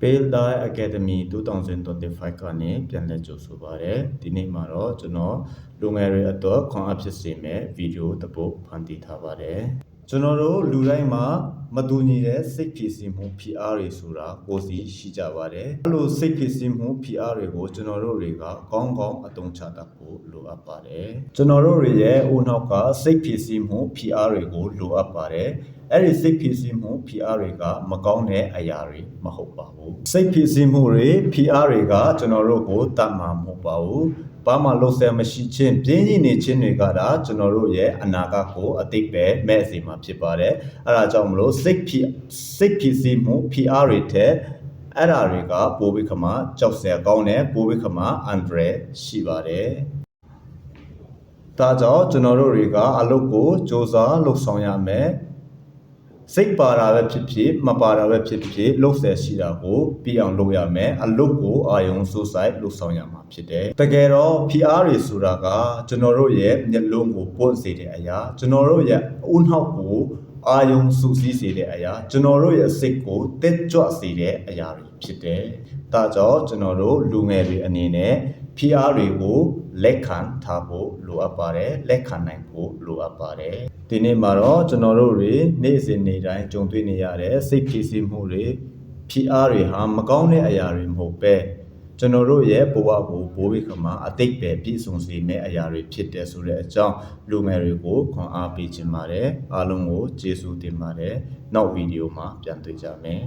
Pale Dye Academy 2025ကနေပြန်လည်ကြိုဆိုပါရစေဒီနေ့မှာတော့ကျွန်တော်လူငယ်တွေအတွက်ခွန်အားဖြစ်စေမယ့်ဗီဒီယိုတစ်ပုဒ်ဖန်တီးထားပါတယ်ကျွန်တော်တို့လူတိုင်းမှာမတူညီတဲ့စိတ်ဖြစ်စီမှု PR တွေဆိုတာကိုယ်စီရှိကြပါတယ်အဲ့လိုစိတ်ဖြစ်စီမှု PR တွေကိုကျွန်တော်တို့တွေကကောင်းကောင်းအသုံးချတတ်ဖို့လိုအပ်ပါတယ်ကျွန်တော်တို့တွေရဲ့အိုနောက်ကစိတ်ဖြစ်စီမှု PR တွေကိုလိုအပ်ပါတယ် အဲ့ဒီစိတ်ဖြစ်စီမှု PR တွေကမကောင်းတဲ့အရာတွေမဟုတ်ပါဘူးစိတ်ဖြစ်စီမှုတွေ PR တွေကကျွန်တော်တို့ကိုတတ်မှာမဟုတ်ပါဘူးဘာမှလုံးဆယ်မရှိခြင်းပြင်းကြီးနေခြင်းတွေကဒါကျွန်တော်တို့ရဲ့အနာဂတ်ကိုအတိတ်ပဲမဲ့အစီမှာဖြစ်ပါတယ်အဲဒါကြောင့်မလို့စိတ်ဖြစ်စိတ်ဖြစ်စီမှု PR တွေတဲ့အဲ့ဒါတွေကပိုပြီးခမကြောက်စရာကောင်းတယ်ပိုပြီးခမအန်ဒရရှိပါတယ်ဒါကြောင့်ကျွန်တော်တို့တွေကအလုပ်ကိုစ조사လှုပ်ဆောင်ရမယ် စိတ်ပါတာပဲဖြစ်ဖြစ်မပါတာပဲဖြစ်ဖြစ်လှုပ်ဆယ်ရှိတာကိုပြအောင်လုပ်ရမယ်အလုပ်ကိုအာယုံစိုးဆိုင်လှုပ်ဆောင်ရမှာဖြစ်တယ်တကယ်တော့ PR တွေဆိုတာကကျွန်တော်တို့ရဲ့မျက်လုံးကိုပွင့်စေတဲ့အရာကျွန်တော်တို့ရဲ့ဦးနှောက်ကိုအာယုံစူးစီးစေတဲ့အရာကျွန်တော်တို့ရဲ့စိတ်ကိုတက်ကြွစေတဲ့အရာတွေဖြစ်တယ်ဒါကြောင့်ကျွန်တော်တို့လူငယ်တွေအနေနဲ့ PR တွေကိုလက်ခံထားဖို့လိုအပ်ပါတယ်လက်ခံနိုင်ဖို့လိုအပ်ပါတယ် ဒီနေ့မှာတော့ကျွန်တော်တို့တွေနေ့စဉ်နေ့တိုင်းကြုံတွေ့နေရတဲ့စိတ်ဖြစ်စီမှုတွေ PR တွေဟာမကောင်းတဲ့အရာတွေမဟုတ်ပဲကျွန်တော်တို့ရဲ့ဘဝကိုဘိုးဘီခမအတိတ်ပဲပြည့်စုံစေမယ့်အရာတွေဖြစ်တယ်ဆိုတဲ့အကြောင်းလူငယ်တွေကိုခွန်အားပေးခြင်းပါတယ်အားလုံးကိုကျေးဇူးတင်ပါတယ်နောက်ဗီဒီယိုမှာပြန်တွေ့ကြမယ်